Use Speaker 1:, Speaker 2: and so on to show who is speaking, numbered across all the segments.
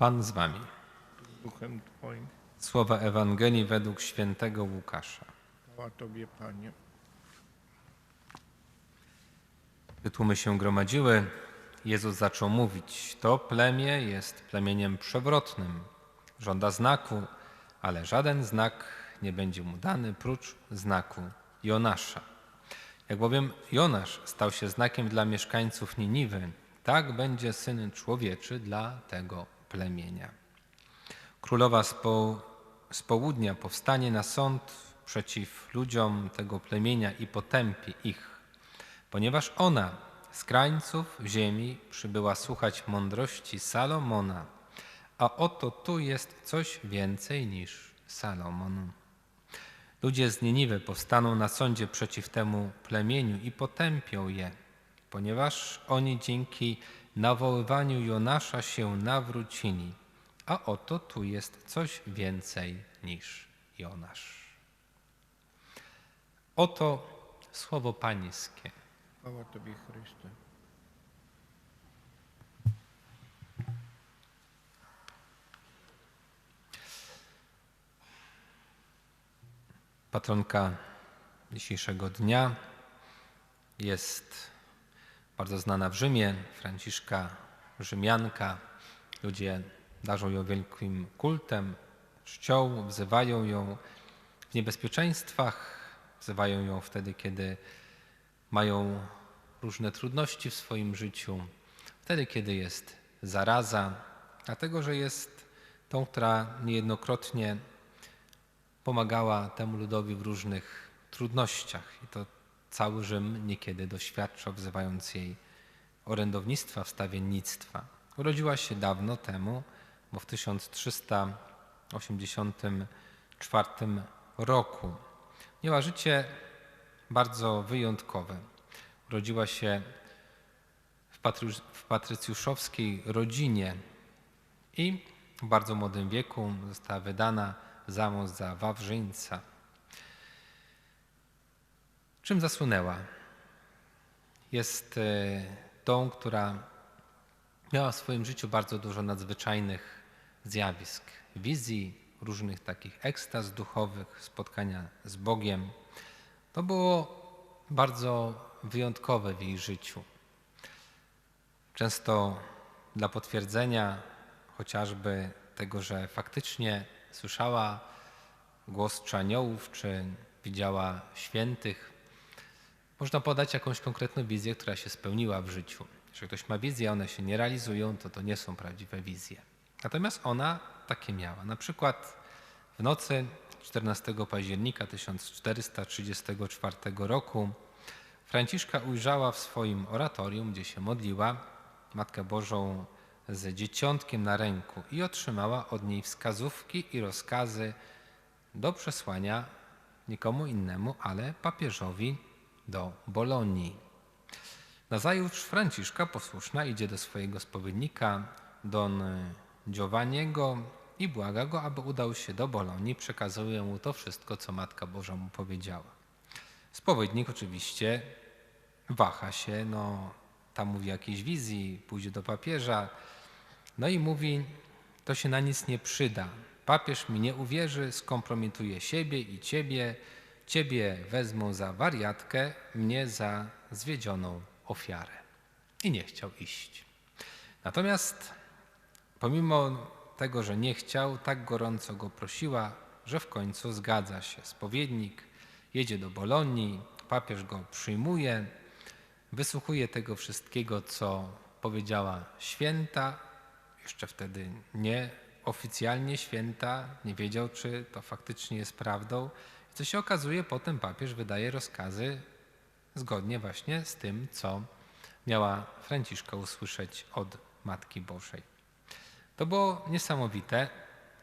Speaker 1: Pan z wami.
Speaker 2: duchem Twoim.
Speaker 1: Słowa Ewangelii według świętego Łukasza.
Speaker 2: Chwała Tobie, Panie.
Speaker 1: Gdy tłumy się gromadziły, Jezus zaczął mówić: To plemię jest plemieniem przewrotnym. Żąda znaku, ale żaden znak nie będzie mu dany prócz znaku Jonasza. Jak bowiem Jonasz stał się znakiem dla mieszkańców Niniwy, tak będzie syn człowieczy dla tego plemienia. Królowa z, po, z południa powstanie na sąd przeciw ludziom tego plemienia i potępi ich, ponieważ ona z krańców ziemi przybyła słuchać mądrości Salomona, a oto tu jest coś więcej niż Salomon. Ludzie z Niniwy powstaną na sądzie przeciw temu plemieniu i potępią je, ponieważ oni dzięki nawoływaniu Jonasza się nawrócili, a oto tu jest coś więcej niż Jonasz. Oto słowo Pańskie.
Speaker 2: Chwała Tobie, Chryste.
Speaker 1: Patronka dzisiejszego dnia jest bardzo znana w Rzymie, Franciszka Rzymianka. Ludzie darzą ją wielkim kultem, czcią, wzywają ją w niebezpieczeństwach, wzywają ją wtedy, kiedy mają różne trudności w swoim życiu, wtedy, kiedy jest zaraza, dlatego że jest tą, która niejednokrotnie pomagała temu ludowi w różnych trudnościach. I to cały Rzym niekiedy doświadczał, wzywając jej orędownictwa, wstawiennictwa. Urodziła się dawno temu, bo w 1384 roku. Miała życie bardzo wyjątkowe. Urodziła się w, patry- w patrycjuszowskiej rodzinie i w bardzo młodym wieku została wydana za mąż za Wawrzyńca. Czym zasłynęła? Jest e, tą, która miała w swoim życiu bardzo dużo nadzwyczajnych zjawisk, wizji, różnych takich ekstaz duchowych, spotkania z Bogiem. To było bardzo wyjątkowe w jej życiu. Często dla potwierdzenia chociażby tego, że faktycznie słyszała głos czy aniołów, czy widziała świętych, można podać jakąś konkretną wizję, która się spełniła w życiu. Jeżeli ktoś ma wizję, one się nie realizują, to to nie są prawdziwe wizje. Natomiast ona takie miała. Na przykład w nocy 14 października 1434 roku Franciszka ujrzała w swoim oratorium, gdzie się modliła, Matkę Bożą z dzieciątkiem na ręku i otrzymała od niej wskazówki i rozkazy do przesłania nikomu innemu, ale papieżowi do Bolonii. Nazajutrz Franciszka posłuszna idzie do swojego spowiednika Don Giovanniego i błaga go, aby udał się do Bolonii. Przekazuje mu to wszystko, co Matka Boża mu powiedziała. Spowiednik oczywiście waha się, no tam mówi jakiejś wizji, pójdzie do papieża, no i mówi, to się na nic nie przyda. Papież mi nie uwierzy, skompromituje siebie i ciebie, ciebie wezmą za wariatkę, mnie za zwiedzioną ofiarę. I nie chciał iść. Natomiast pomimo tego, że nie chciał, tak gorąco go prosiła, że w końcu zgadza się. Spowiednik jedzie do Bolonii, papież go przyjmuje, wysłuchuje tego wszystkiego, co powiedziała święta, jeszcze wtedy nie oficjalnie święta, nie wiedział, czy to faktycznie jest prawdą. Co się okazuje, potem papież wydaje rozkazy zgodnie właśnie z tym, co miała Franciszka usłyszeć od Matki Bożej. To było niesamowite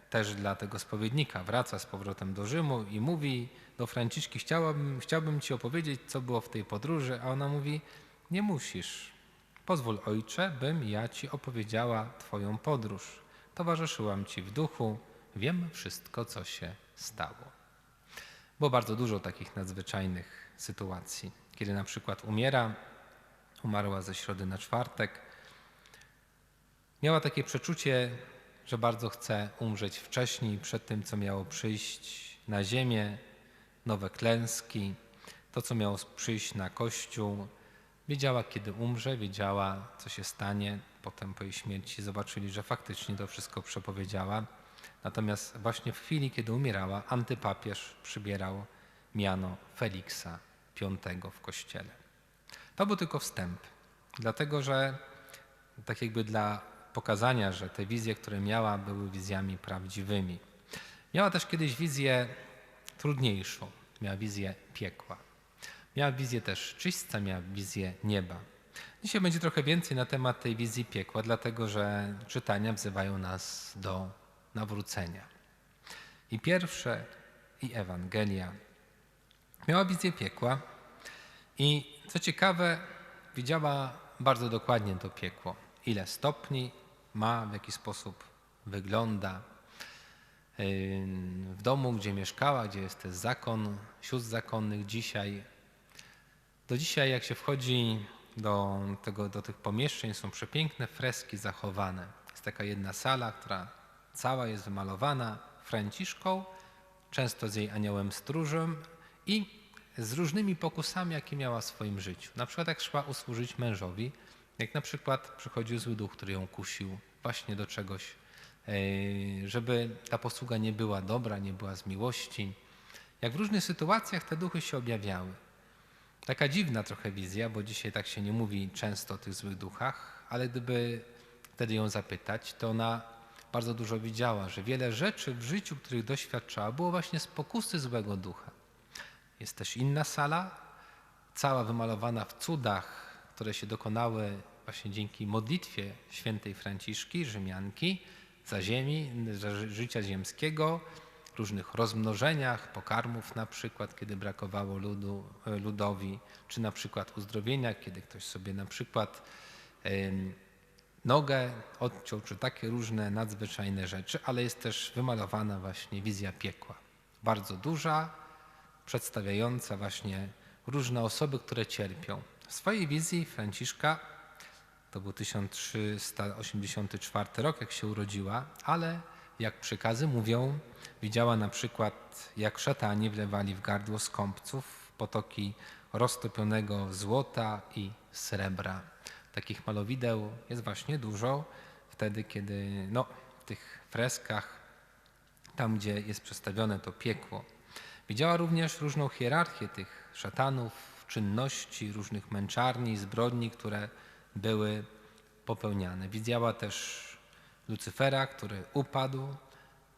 Speaker 1: też dla tego spowiednika. Wraca z powrotem do Rzymu i mówi do Franciszki, chciałbym ci opowiedzieć, co było w tej podróży, a ona mówi, nie musisz. Pozwól, ojcze, bym ja ci opowiedziała twoją podróż. Towarzyszyłam ci w duchu, wiem wszystko, co się stało. Było bardzo dużo takich nadzwyczajnych sytuacji, kiedy na przykład umiera, umarła ze środy na czwartek. Miała takie przeczucie, że bardzo chce umrzeć wcześniej, przed tym, co miało przyjść na ziemię, nowe klęski, to, co miało przyjść na Kościół. Wiedziała, kiedy umrze, wiedziała, co się stanie. Potem po jej śmierci zobaczyli, że faktycznie to wszystko przepowiedziała. Natomiast właśnie w chwili, kiedy umierała, antypapież przybierał miano Feliksa V w kościele. To był tylko wstęp, dlatego że tak jakby dla pokazania, że te wizje, które miała, były wizjami prawdziwymi. Miała też kiedyś wizję trudniejszą, miała wizję piekła. Miała wizję też czyśćca, miała wizję nieba. Dzisiaj będzie trochę więcej na temat tej wizji piekła, dlatego że czytania wzywają nas do nawrócenia. I pierwsze, i Ewangelia miała wizję piekła i co ciekawe, widziała bardzo dokładnie to piekło. Ile stopni ma, w jaki sposób wygląda. W domu, gdzie mieszkała, gdzie jest też zakon, sióstr zakonnych dzisiaj. Do dzisiaj, jak się wchodzi do, tego, do tych pomieszczeń, są przepiękne freski zachowane. Jest taka jedna sala, która cała jest wymalowana Franciszką, często z jej aniołem stróżem i z różnymi pokusami, jakie miała w swoim życiu. Na przykład jak szła usłużyć mężowi, jak na przykład przychodził zły duch, który ją kusił właśnie do czegoś, e, żeby ta posługa nie była dobra, nie była z miłości. Jak w różnych sytuacjach te duchy się objawiały. Taka dziwna trochę wizja, bo dzisiaj tak się nie mówi często o tych złych duchach, ale gdyby wtedy ją zapytać, to ona bardzo dużo widziała, że wiele rzeczy w życiu, których doświadczała, było właśnie z pokusy złego ducha. Jest też inna sala, cała wymalowana w cudach, które się dokonały właśnie dzięki modlitwie świętej Franciszki, Rzymianki, za ziemi, za życia ziemskiego, różnych rozmnożeniach, pokarmów na przykład, kiedy brakowało ludu, ludowi, czy na przykład uzdrowienia, kiedy ktoś sobie na przykład nogę odciął, czy takie różne nadzwyczajne rzeczy, ale jest też wymalowana właśnie wizja piekła. Bardzo duża, przedstawiająca właśnie różne osoby, które cierpią. W swojej wizji Franciszka, to był 1384 rok, jak się urodziła, ale jak przekazy mówią, widziała na przykład, jak szatani wlewali w gardło skąpców potoki roztopionego złota i srebra. Takich malowideł jest właśnie dużo wtedy, kiedy no, w tych freskach, tam gdzie jest przedstawione to piekło, Widziała również różną hierarchię tych szatanów, czynności, różnych męczarni, zbrodni, które były popełniane. Widziała też Lucyfera, który upadł,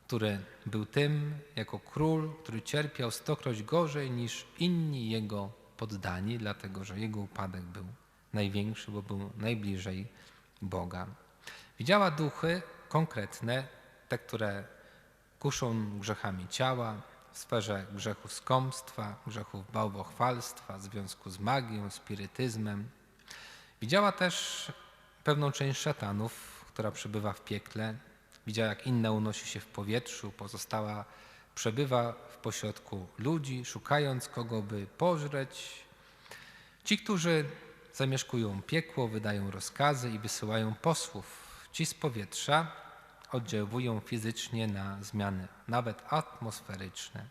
Speaker 1: który był tym jako król, który cierpiał stokroć gorzej niż inni jego poddani, dlatego że jego upadek był największy, bo był najbliżej Boga. Widziała duchy konkretne, te, które kuszą grzechami ciała, w sferze grzechu skąpstwa, grzechów bałwochwalstwa, w związku z magią, spirytyzmem. Widziała też pewną część szatanów, która przebywa w piekle. Widziała, jak inna unosi się w powietrzu, pozostała przebywa w pośrodku ludzi, szukając kogo by pożreć. Ci, którzy zamieszkują piekło, wydają rozkazy i wysyłają posłów. Ci z powietrza oddziałują fizycznie na zmiany, nawet atmosferyczne.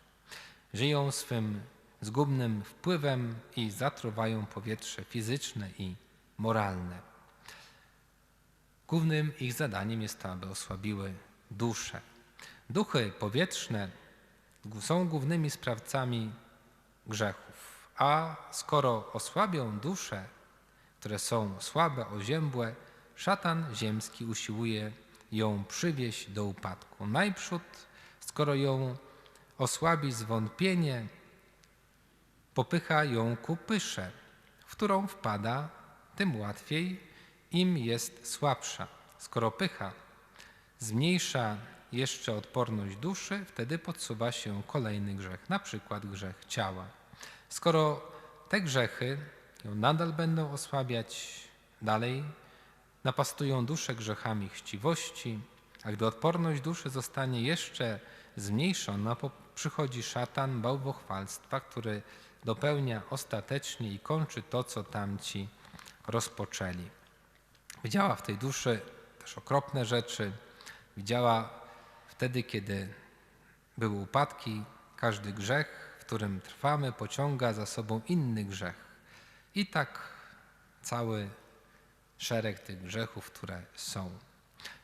Speaker 1: Żyją swym zgubnym wpływem i zatruwają powietrze fizyczne i moralne. Głównym ich zadaniem jest to, aby osłabiły duszę. Duchy powietrzne są głównymi sprawcami grzechów, a skoro osłabią dusze, które są słabe, oziębłe, szatan ziemski usiłuje ją przywieść do upadku. Najprzód, skoro ją osłabi zwątpienie, popycha ją ku pysze, w którą wpada, tym łatwiej im jest słabsza. Skoro pycha zmniejsza jeszcze odporność duszy, wtedy podsuwa się kolejny grzech, na przykład grzech ciała. Skoro te grzechy ją nadal będą osłabiać, dalej napastują duszę grzechami chciwości, a gdy odporność duszy zostanie jeszcze zmniejszona, przychodzi szatan bałwochwalstwa, który dopełnia ostatecznie i kończy to, co tamci rozpoczęli. Widziała w tej duszy też okropne rzeczy, Widziała wtedy, kiedy były upadki, każdy grzech, w którym trwamy, pociąga za sobą inny grzech. I tak cały szereg tych grzechów, które są.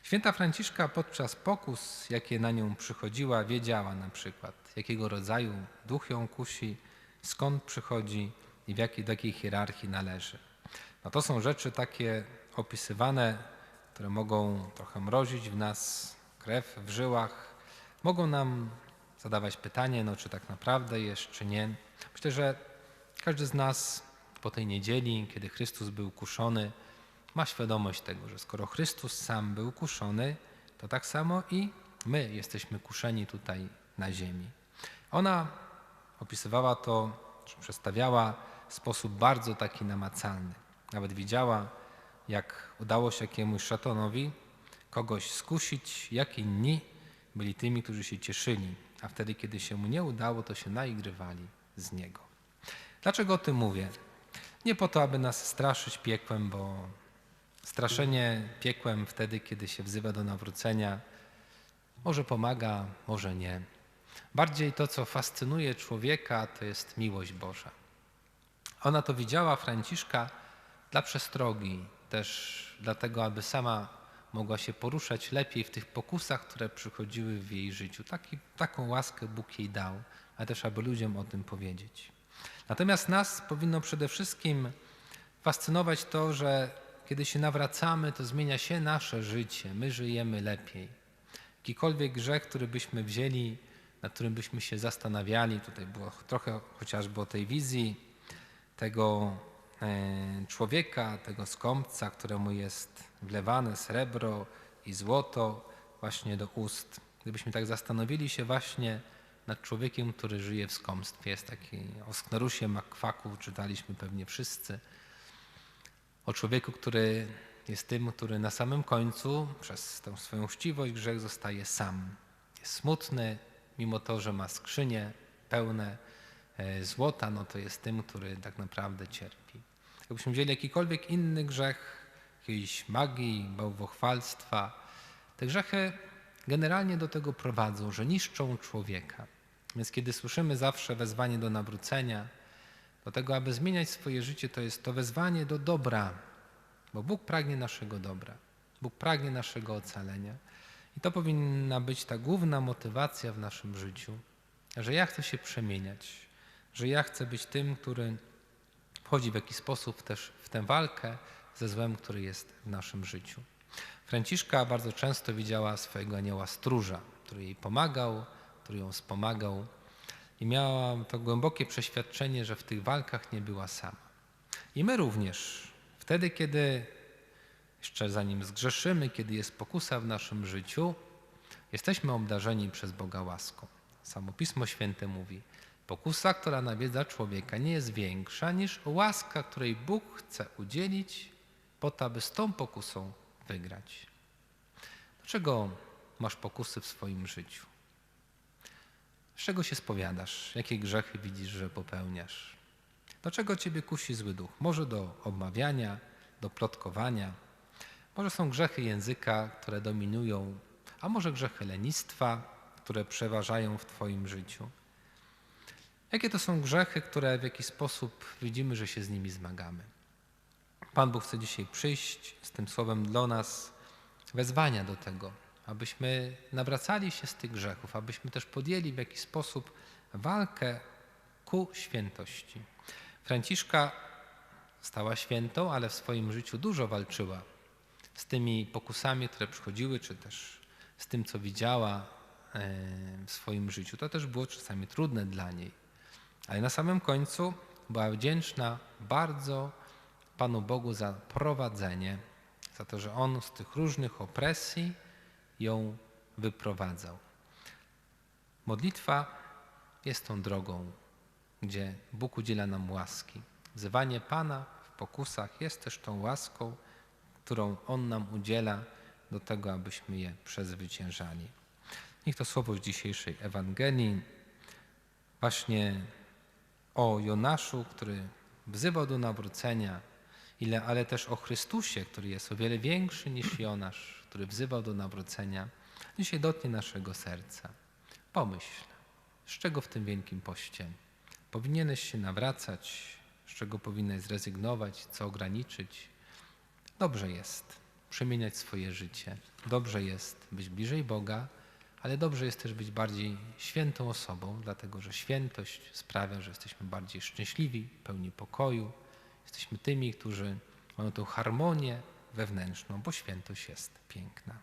Speaker 1: Święta Franciszka podczas pokus, jakie na nią przychodziła, wiedziała na przykład, jakiego rodzaju duch ją kusi, skąd przychodzi i w jakiej, do jakiej hierarchii należy. No to są rzeczy takie opisywane, które mogą trochę mrozić w nas krew w żyłach, mogą nam zadawać pytanie, no czy tak naprawdę jest, czy nie. Myślę, że każdy z nas po tej niedzieli, kiedy Chrystus był kuszony, ma świadomość tego, że skoro Chrystus sam był kuszony, to tak samo i my jesteśmy kuszeni tutaj na ziemi. Ona opisywała to, czy przedstawiała w sposób bardzo taki namacalny. Nawet widziała, jak udało się jakiemuś szatanowi kogoś skusić, jak inni byli tymi, którzy się cieszyli, a wtedy, kiedy się mu nie udało, to się naigrywali z niego. Dlaczego o tym mówię? Nie po to, aby nas straszyć piekłem, bo straszenie piekłem wtedy, kiedy się wzywa do nawrócenia, może pomaga, może nie. Bardziej to, co fascynuje człowieka, to jest miłość Boża. Ona to widziała, Franciszka, dla przestrogi, też dlatego, aby sama mogła się poruszać lepiej w tych pokusach, które przychodziły w jej życiu. Taki, taką łaskę Bóg jej dał, ale też, aby ludziom o tym powiedzieć. Natomiast nas powinno przede wszystkim fascynować to, że kiedy się nawracamy, to zmienia się nasze życie, my żyjemy lepiej. Jakikolwiek grzech, który byśmy wzięli, nad którym byśmy się zastanawiali, tutaj było trochę chociażby o tej wizji tego e, człowieka, tego skąpca, któremu jest wlewane srebro i złoto właśnie do ust. Gdybyśmy tak zastanowili się właśnie nad człowiekiem, który żyje w skąpstwie. Jest taki o Sknerusie Makwaku, czytaliśmy pewnie wszyscy. O człowieku, który jest tym, który na samym końcu przez tę swoją uczciwość grzech zostaje sam. Jest smutny, mimo to, że ma skrzynie pełne e, złota, no to jest tym, który tak naprawdę cierpi. Jakbyśmy wzięli jakikolwiek inny grzech, jakiejś magii, bałwochwalstwa, te grzechy generalnie do tego prowadzą, że niszczą człowieka. Więc kiedy słyszymy zawsze wezwanie do nawrócenia, do tego, aby zmieniać swoje życie, to jest to wezwanie do dobra, bo Bóg pragnie naszego dobra. Bóg pragnie naszego ocalenia. I to powinna być ta główna motywacja w naszym życiu, że ja chcę się przemieniać, że ja chcę być tym, który wchodzi w jakiś sposób też w tę walkę ze złem, który jest w naszym życiu. Franciszka bardzo często widziała swojego anioła stróża, który jej pomagał, który ją wspomagał i miała to głębokie przeświadczenie, że w tych walkach nie była sama. I my również, wtedy kiedy jeszcze zanim zgrzeszymy, kiedy jest pokusa w naszym życiu, jesteśmy obdarzeni przez Boga łaską. Samo Pismo Święte mówi, pokusa, która nawiedza człowieka, nie jest większa niż łaska, której Bóg chce udzielić po to, aby z tą pokusą wygrać. Dlaczego masz pokusy w swoim życiu? Z czego się spowiadasz? Jakie grzechy widzisz, że popełniasz? Do czego ciebie kusi zły duch? Może do obmawiania, do plotkowania, może są grzechy języka, które dominują, a może grzechy lenistwa, które przeważają w Twoim życiu. Jakie to są grzechy, które w jakiś sposób widzimy, że się z nimi zmagamy? Pan Bóg chce dzisiaj przyjść z tym słowem dla nas wezwania do tego, abyśmy nawracali się z tych grzechów, abyśmy też podjęli w jakiś sposób walkę ku świętości. Franciszka stała świętą, ale w swoim życiu dużo walczyła z tymi pokusami, które przychodziły, czy też z tym, co widziała e, w swoim życiu. To też było czasami trudne dla niej. Ale na samym końcu była wdzięczna bardzo Panu Bogu za prowadzenie, za to, że On z tych różnych opresji ją wyprowadzał. Modlitwa jest tą drogą, gdzie Bóg udziela nam łaski. Wzywanie Pana w pokusach jest też tą łaską, którą On nam udziela do tego, abyśmy je przezwyciężali. Niech to słowo z dzisiejszej Ewangelii właśnie o Jonaszu, który wzywał do nawrócenia, ale też o Chrystusie, który jest o wiele większy niż Jonasz, który wzywał do nawrócenia, dzisiaj dotknie naszego serca. Pomyśl, z czego w tym wielkim poście powinieneś się nawracać, z czego powinieneś zrezygnować, co ograniczyć. Dobrze jest przemieniać swoje życie. Dobrze jest być bliżej Boga, ale dobrze jest też być bardziej świętą osobą, dlatego że świętość sprawia, że jesteśmy bardziej szczęśliwi, pełni pokoju. Jesteśmy tymi, którzy mają tą harmonię wewnętrzną, bo świętość jest piękna.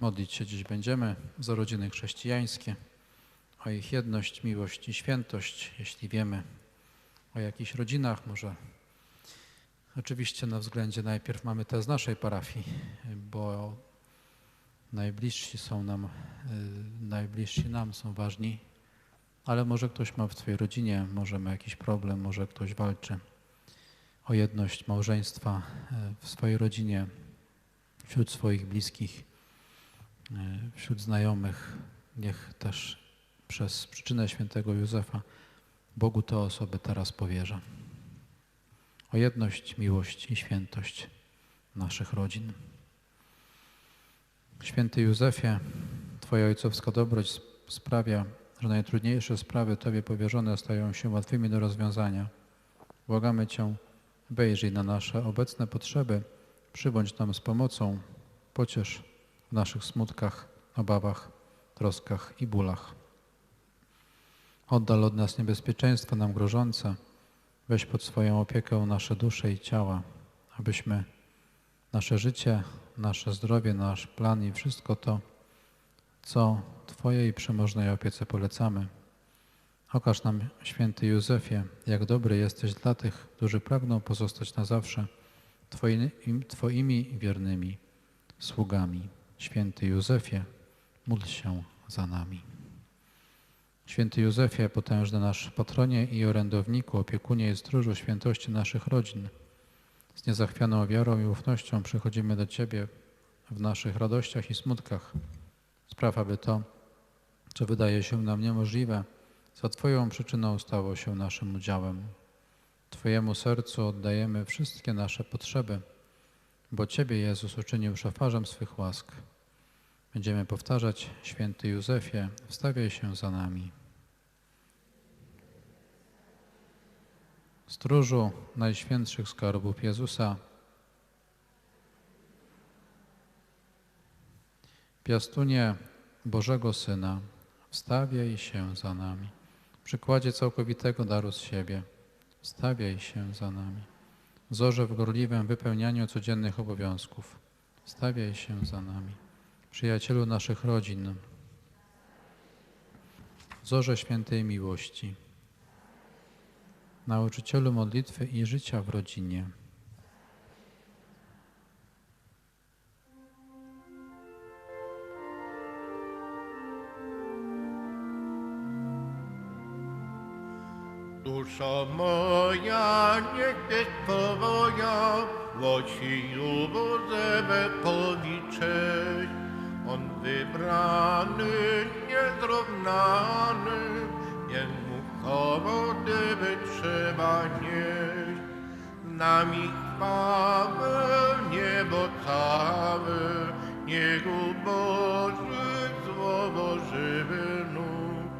Speaker 3: Modlić się dziś będziemy za rodziny chrześcijańskie, o ich jedność, miłość i świętość, jeśli wiemy o jakichś rodzinach, może oczywiście na względzie najpierw mamy te z naszej parafii, bo najbliżsi są nam, y, najbliżsi nam są ważni, ale może ktoś ma w Twojej rodzinie, może ma jakiś problem, może ktoś walczy o jedność małżeństwa y, w swojej rodzinie, wśród swoich bliskich e, wśród znajomych. Niech też przez przyczynę świętego Józefa Bogu te osoby teraz powierza. O jedność, miłość i świętość naszych rodzin. Święty Józefie, Twoja ojcowska dobroć sp- sprawia, że najtrudniejsze sprawy Tobie powierzone stają się łatwymi do rozwiązania. Błagamy Cię, wejrzyj na nasze obecne potrzeby, przybądź nam z pomocą, pociesz w naszych smutkach, obawach, troskach i bólach. Oddal od nas niebezpieczeństwa nam grożące, weź pod swoją opiekę nasze dusze i ciała, abyśmy nasze życie, nasze zdrowie, nasz plan i wszystko to, co Twojej przemożnej opiece polecamy. Okaż nam, święty Józefie, jak dobry jesteś dla tych, którzy pragną pozostać na zawsze Twoimi, wiernymi sługami. Święty Józefie, módl się za nami. Święty Józefie, potężny nasz patronie i orędowniku, opiekunie i stróżu świętości naszych rodzin, z niezachwianą wiarą i ufnością przychodzimy do Ciebie w naszych radościach i smutkach. Spraw, aby to, co wydaje się nam niemożliwe, za Twoją przyczyną stało się naszym udziałem. Twojemu sercu oddajemy wszystkie nasze potrzeby, bo Ciebie Jezus uczynił szafarzem swych łask. Będziemy powtarzać, święty Józefie, wstawiaj się za nami. Stróżu najświętszych skarbów Jezusa, piastunie Bożego Syna, wstawiaj się za nami. Przykładzie całkowitego daru z siebie, wstawiaj się za nami. Zorze w gorliwym wypełnianiu codziennych obowiązków, wstawiaj się za nami. Przyjacielu naszych rodzin, Zorze świętej miłości, nauczycielu modlitwy i życia w rodzinie.
Speaker 2: Dusza moja, niech jest Twoja, Włosi Józefę policzeć. On wybrany, niezrównany, Jemu hołdy wytrzyma nieść. Z nami chwałę, niebo całe, niech uboży słowo żywy nóg,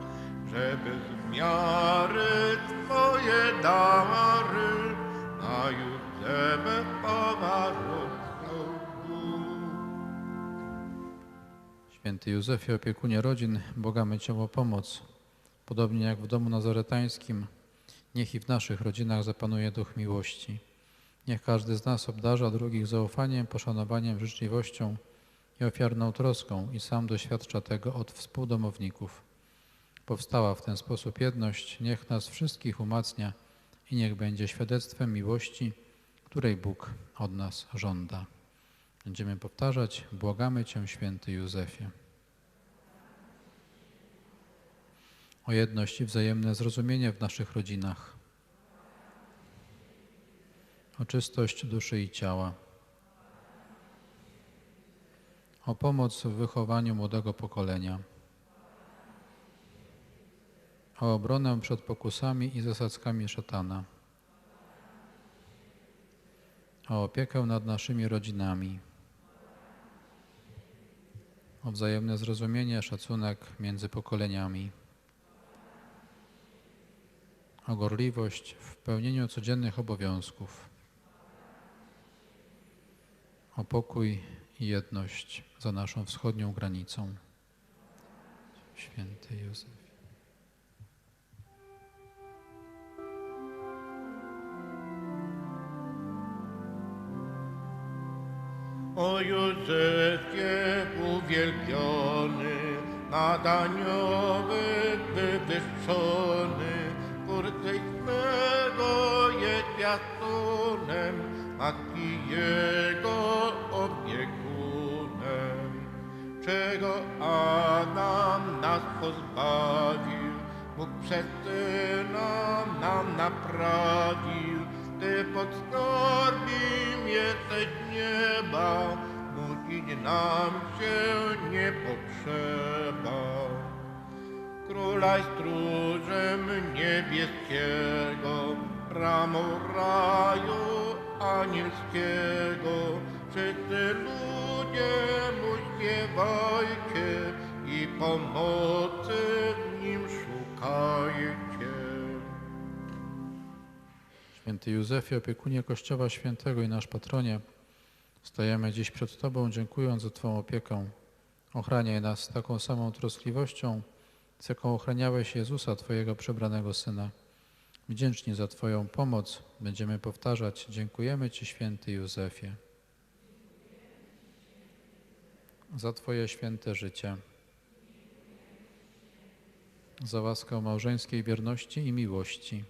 Speaker 2: żeby z miary Twoje dary na Józefę
Speaker 3: Święty Józefie, opiekunie rodzin, błagamy Cię o pomoc. Podobnie jak w domu nazaretańskim, niech i w naszych rodzinach zapanuje duch miłości. Niech każdy z nas obdarza drugich zaufaniem, poszanowaniem, życzliwością i ofiarną troską i sam doświadcza tego od współdomowników. Powstała w ten sposób jedność, niech nas wszystkich umacnia i niech będzie świadectwem miłości, której Bóg od nas żąda. Będziemy powtarzać, błagamy Cię, święty Józefie. O jedność i wzajemne zrozumienie w naszych rodzinach. O czystość duszy i ciała. O pomoc w wychowaniu młodego pokolenia. O obronę przed pokusami i zasadzkami szatana. O opiekę nad naszymi rodzinami. o wzajemne zrozumienie, szacunek między pokoleniami, o gorliwość w pełnieniu codziennych obowiązków, o pokój i jedność za naszą wschodnią granicą. Święty Józef.
Speaker 2: O Józefie uwielbiony, nad anioły wywyższony, kurcej swego jest piastunem, matki jego opiekunem. Czego Adam nas pozbawił, Bóg przez Syna nam naprawił. Ty podskarbim jesteś nieba, nudzić nam się nie potrzeba. Króla stróżem niebieskiego, bramą raju anielskiego, wszyscy ludzie mu śpiewajcie i pomocy
Speaker 3: Święty Józefie, opiekunie Kościoła Świętego i nasz patronie, stajemy dziś przed Tobą, dziękując za Twą opiekę. Ochraniaj nas taką samą troskliwością, z jaką ochraniałeś Jezusa, Twojego przebranego Syna. Wdzięczni za Twoją pomoc będziemy powtarzać, dziękujemy Ci, Święty Józefie, za Twoje święte życie, za łaskę małżeńskiej wierności i miłości,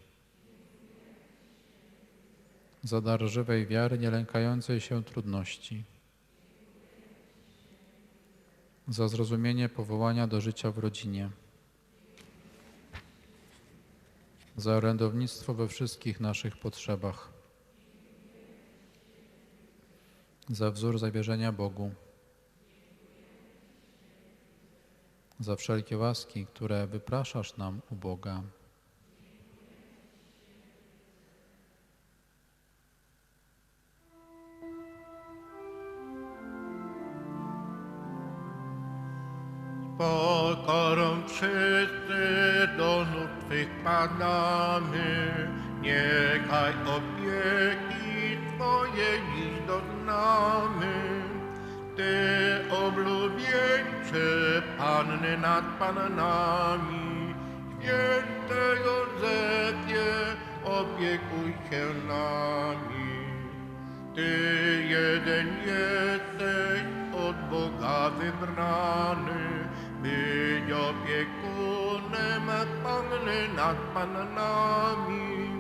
Speaker 3: za dar żywej wiary, nie lękającej się trudności, za zrozumienie powołania do życia w rodzinie, za orędownictwo we wszystkich naszych potrzebach, za wzór zawierzenia Bogu, za wszelkie łaski, które wypraszasz nam u Boga.
Speaker 2: Pokorą wszyscy do nóg Twych padamy, niechaj opieki Twoje dziś doznamy. Ty, oblubieńcze Panny nad Pannami, Święte Józefie, opiekuj się nami. Ty jeden jesteś od Boga wybrany, być opiekunem Panny nad Pannami.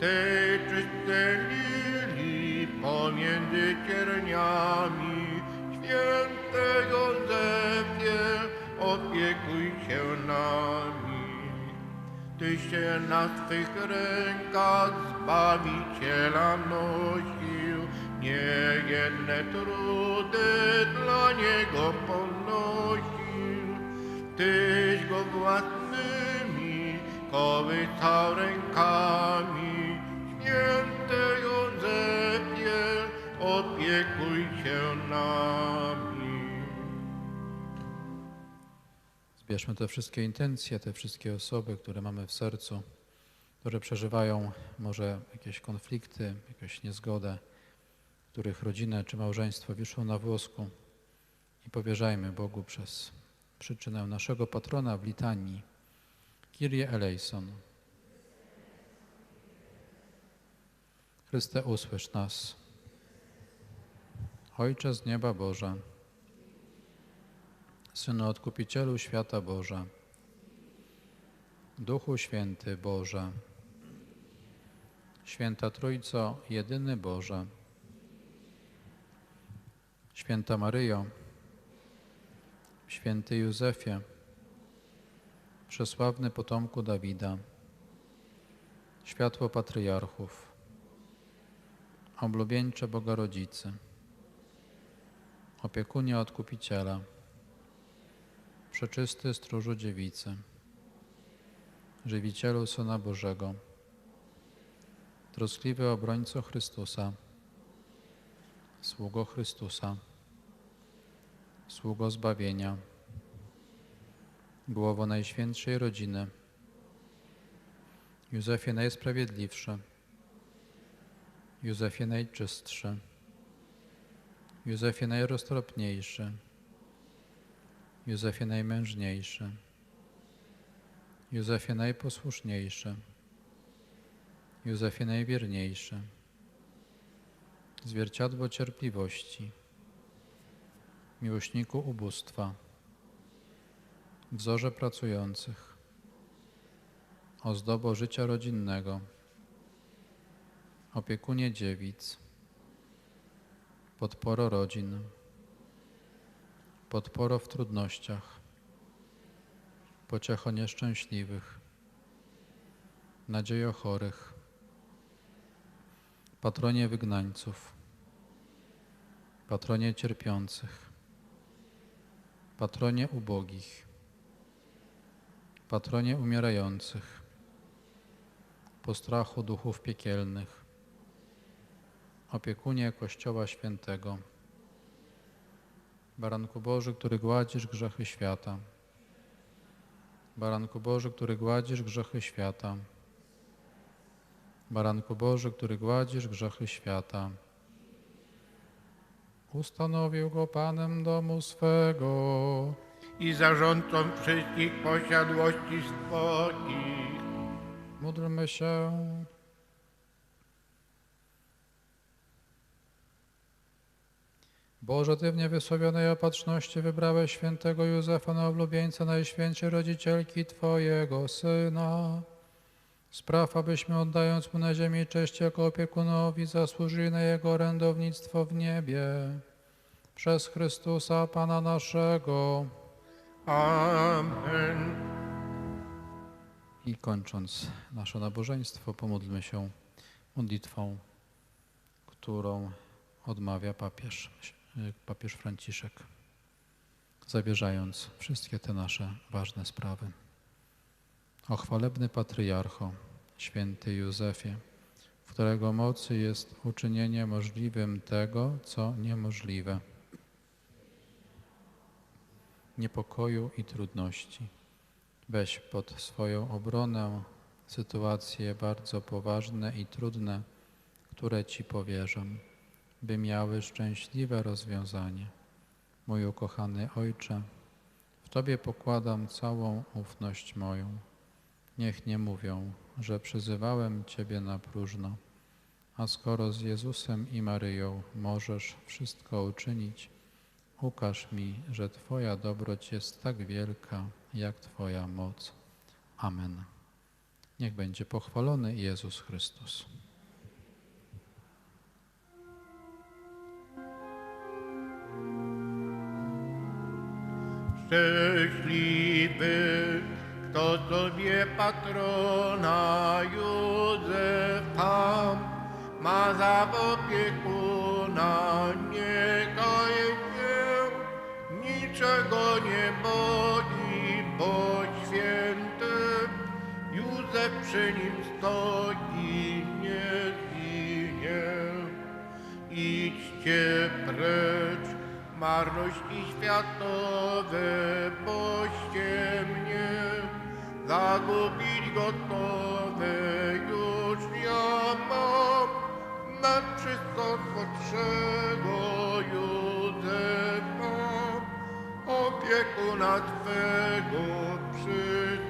Speaker 2: Tej czystej lilii pomiędzy cierniami, Święte Józefie, opiekuj się nami. Ty się na swych rękach Zbawiciela nosił, niejedne trudy dla Niego ponosił. Tyś Go własnymi kołysał rękami, Święty Józefie, opiekuj się nami.
Speaker 3: Zbierzmy te wszystkie intencje, te wszystkie osoby, które mamy w sercu, które przeżywają może jakieś konflikty, jakąś niezgodę, których rodzinę czy małżeństwo wiszą na włosku i powierzajmy Bogu przez przyczynę naszego patrona w litanii, Kyrie eleison. Chryste, usłysz nas. Ojcze z nieba Boże, Synu Odkupicielu świata Boże, Duchu Święty Boże, Święta Trójco, jedyny Boże, Święta Maryjo, Święty Józefie, przesławny potomku Dawida, światło patriarchów, oblubieńcze Boga Rodzicy, opiekunie Odkupiciela, przeczysty stróżu dziewicy, żywicielu Syna Bożego, troskliwy obrońco Chrystusa, sługo Chrystusa, sługo zbawienia, głowo Najświętszej Rodziny, Józefie Najsprawiedliwszy, Józefie Najczystszy, Józefie Najroztropniejszy, Józefie Najmężniejszy, Józefie Najposłuszniejszy, Józefie Najwierniejszy, zwierciadło cierpliwości, miłośniku ubóstwa, wzorze pracujących, ozdobo życia rodzinnego, opiekunie dziewic, podporo rodzin, podporo w trudnościach, pociecho nieszczęśliwych, nadziejo chorych, patronie wygnańców, patronie cierpiących, patronie ubogich, patronie umierających, postrachu duchów piekielnych, opiekunie Kościoła Świętego, Baranku Boży, który gładzisz grzechy świata, Baranku Boży, który gładzisz grzechy świata, Baranku Boży, który gładzisz grzechy świata. Ustanowił go Panem domu swego.
Speaker 2: i zarządcą wszystkich posiadłości swoich.
Speaker 3: Módlmy się. Boże, Ty w niewysłowionej opatrzności wybrałeś świętego Józefa na oblubieńca Najświętszej Rodzicielki Twojego Syna. Spraw, abyśmy oddając Mu na ziemi cześć jako opiekunowi, zasłużyli na Jego orędownictwo w niebie. Przez Chrystusa Pana naszego.
Speaker 2: Amen.
Speaker 3: I kończąc nasze nabożeństwo, pomódlmy się modlitwą, którą odmawia papież, papież Franciszek, zawierzając wszystkie te nasze ważne sprawy. O chwalebny patriarcho, święty Józefie, w którego mocy jest uczynienie możliwym tego, co niemożliwe, niepokoju i trudności. Weź pod swoją obronę sytuacje bardzo poważne i trudne, które Ci powierzam, by miały szczęśliwe rozwiązanie. Mój ukochany Ojcze, w Tobie pokładam całą ufność moją. Niech nie mówią, że przyzywałem Ciebie na próżno, a skoro z Jezusem i Maryją możesz wszystko uczynić, ukaż mi, że Twoja dobroć jest tak wielka, jak Twoja moc. Amen. Niech będzie pochwalony Jezus Chrystus.
Speaker 2: Szczęśliwy, kto sobie patrona Józefa ma za opiekuna, nie kaje się, niczego nie boi, bo święty Józef przy nim stoi, nie zginie. Idźcie precz, marności światowe, boście zagubić gotowe już ja mam, na wszystko twego Józefa, opiekuna Twego przy Tobie.